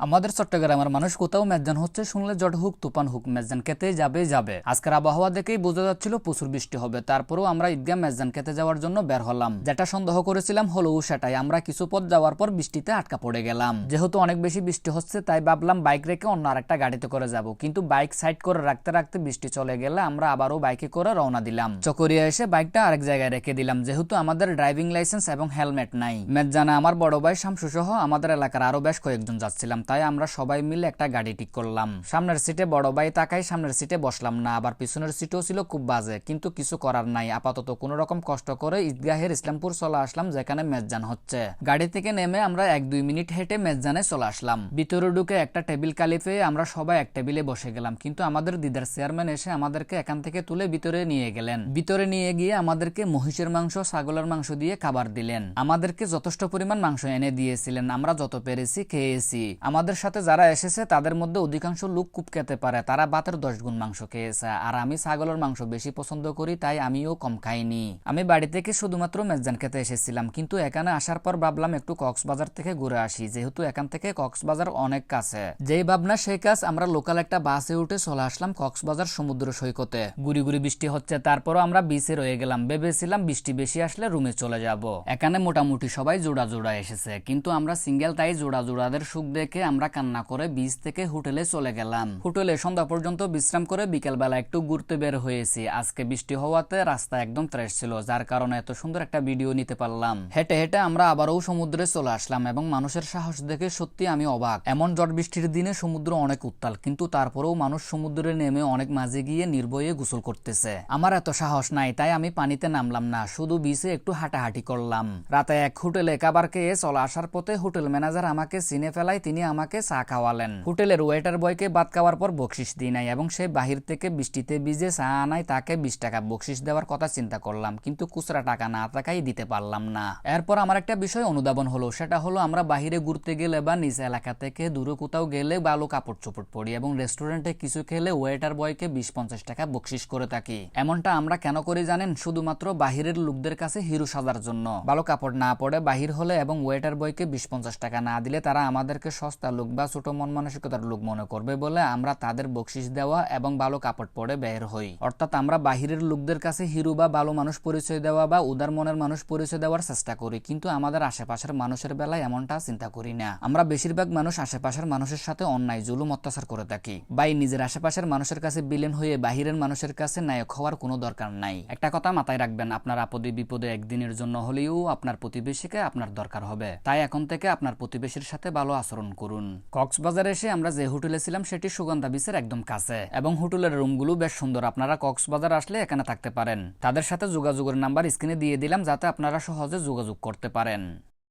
আমাদের চট্টগ্রামের মানুষ কোথাও মেজান হচ্ছে শুনলে জট হুক, তুফান হুক মেজান খেতে যাবে যাবে। আজকের আবহাওয়া দেখেই বোঝা যাচ্ছিল প্রচুর বৃষ্টি হবে। তারপরেও আমরা ঈদগাহ মেজান খেতে যাওয়ার জন্য বের হলাম। যেটা সন্দেহ করেছিলাম হলো সেটাই। আমরা কিছু পথ যাওয়ার পর বৃষ্টিতে আটকা পড়ে গেলাম। যেহেতু অনেক বেশি বৃষ্টি হচ্ছে, তাই ভাবলাম বাইক রেখে অন্য আরেকটা গাড়িতে করে যাব। কিন্তু বাইক সাইড করে রাখতে রাখতে বৃষ্টি চলে গেলে আমরা আবারও বাইকে করে রওনা দিলাম। চকরিয়া এসে বাইকটা আরেক জায়গায় রেখে দিলাম। যেহেতু আমাদের ড্রাইভিং লাইসেন্স এবং হেলমেট নাই। মেজানা আমার বড় ভাই শামসু সহ আমাদের এলাকার আরও বেশ কয়েকজন যাচ্ছিলাম। তাই আমরা সবাই মিলে একটা গাড়ি ঠিক করলাম। সামনের সিটে বড় ভাই তাকাই সামনের সিটে বসলাম না, আবার পিছনের সিটও ছিল খুব বাজে, কিন্তু কিছু করার নাই। আপাতত কোনো রকম কষ্ট করে ঈদগাহের ইসলামপুর চলে আসলাম, যেখানে মেজজান হচ্ছে। গাড়ি থেকে নেমে আমরা এক দুই মিনিট হেঁটে মেজজানে চলে আসলাম। ভিতরে ঢুকে একটা টেবিল কালিফে আমরা সবাই এক টেবিলে বসে গেলাম, কিন্তু আমাদের দিদার চেয়ারম্যান এসে আমাদেরকে এখান থেকে তুলে ভিতরে নিয়ে গেলেন। ভিতরে নিয়ে গিয়ে আমাদেরকে মহিষের মাংস, ছাগলের মাংস দিয়ে খাবার দিলেন। আমাদেরকে যথেষ্ট পরিমাণ মাংস এনে দিয়েছিলেন, আমরা যত পেরেছি খেয়েছি। আমাদের সাথে যারা এসেছে, তাদের মধ্যে অধিকাংশ লোক খুব খেতে পারে। তারা বাতের দশ গুণ মাংস খেয়েছে। আর আমি ছাগলের মাংস বেশি পছন্দ করি, তাই আমিও কম খাইনি। আমি বাড়ি থেকে শুধুমাত্র মেজান খেতে এসেছিলাম, কিন্তু এখানে আসার পর ভাবলাম একটু কক্সবাজার থেকে ঘুরে আসি, যেহেতু এখান থেকে কক্সবাজার অনেক কাছে। যেই ভাবনা, সেই কাজ আমরা লোকাল একটা বাসে উঠে চলে আসলাম কক্সবাজার সমুদ্র সৈকতে। গুড়ি গুড়ি বৃষ্টি হচ্ছে, তারপরও আমরা বিচে রয়ে গেলাম। ভেবেছিলাম বৃষ্টি বেশি আসলে রুমে চলে যাব। এখানে মোটামুটি সবাই জোড়া জোড়া এসেছে, কিন্তু আমরা সিঙ্গেল তাই জোড়া জোড়াদের সুখ দেখে আমরা কান্না করে বিচ থেকে হোটেলে চলে গেলাম। হোটেলে সন্ধ্যা পর্যন্ত বিশ্রাম করে বিকেলবেলা একটু ঘুরতে বের হয়েছি। আজকে বৃষ্টি হওয়াতে রাস্তা একদম ত্রেস ছিল, যার কারণে এত সুন্দর একটা ভিডিও নিতে পারলাম। হেঁটে হেঁটে আমরা আবারও সমুদ্রে চলে আসলাম এবং মানুষের সাহস দেখে সত্যি আমি অবাক। এমন জট বৃষ্টির দিনে সমুদ্র অনেক উত্তাল, কিন্তু তারপরেও মানুষ সমুদ্রে নেমে অনেক মাঝে গিয়ে নির্ভয়ে গোসল করতেছে। আমার এত সাহস নাই, তাই আমি পানিতে নামলাম না, শুধু বিচে একটু হাঁটাহাঁটি করলাম। রাতে এক হোটেলে খাবার খেয়ে চলে আসার পথে হোটেল ম্যানেজার আমাকে চিনে ফেলায় তিনি আমাকে চা খাওয়ালেন। হোটেলের ওয়েটার বয়কে ভাত খাওয়ার পর বকশিস দিই নাই এবং সে বাহির থেকে বৃষ্টিতে ভিজে চা আনায় তাকে বিশ টাকা বকশিস দেওয়ার কথা চিন্তা করলাম, কিন্তু খুচরা টাকা না থাকাই দিতে পারলাম না। এরপর আমার একটা বিষয় অনুধাবন হলো, সেটা হলো আমরা বাহিরে ঘুরতে গেলে বা নিজ এলাকা থেকে দূরে কোথাও গেলে ভালো কাপড় চোপড় পরি এবং রেস্টুরেন্টে কিছু খেলে ওয়েটার বয়কে বিশ পঞ্চাশ টাকা বকশিস করে থাকি। এমনটা আমরা কেন করি জানেন? শুধুমাত্র বাহিরের লোকদের কাছে হিরো সাজার জন্য। ভালো কাপড় না পড়ে বাহির হলে এবং ওয়েটার বয়কে বিশ পঞ্চাশ টাকা না দিলে তারা আমাদেরকে সস্তা লোক বা ছোট মন মানসিকতার লোক মনে করবে বলে আমরা তাদের বকশিস দেওয়া এবং ভালো কাপড় পরে বের হই। অর্থাৎ আমরা বাহিরের লোকদের কাছে হিরো বা ভালো মানুষ পরিচয় দেওয়া বা উদার মনের মানুষ পরিচয় দেওয়ার চেষ্টা করি, কিন্তু আমাদের আশেপাশের মানুষের বেলায় এমনটা চিন্তা করি না। আমরা বেশিরভাগ মানুষ আশেপাশের মানুষের সাথে অন্যায়, জুলুম, অত্যাচার করে থাকি। বাই নিজের আশেপাশের মানুষের কাছে বিলেন হয়ে বাহিরের মানুষের কাছে নায়ক হওয়ার কোনো দরকার নাই। একটা কথা মাথায় রাখবেন, আপনার আপদে বিপদে একদিনের জন্য হলেও আপনার প্রতিবেশীকে আপনার দরকার হবে। তাই এখন থেকে আপনার প্রতিবেশীর সাথে ভালো আচরণ করুন। কক্সবাজারে এসে আমরা যে হোটেলে ছিলাম, সেটি সুগন্ধা বিচের একদম কাছে। এবং হোটেলের রুমগুলো বেশ সুন্দর। আপনারা কক্সবাজার আসলে এখানে থাকতে পারেন। তাদের সাথে যোগাযোগের নাম্বার স্ক্রিনে দিয়ে দিলাম, যাতে আপনারা সহজে যোগাযোগ করতে পারেন।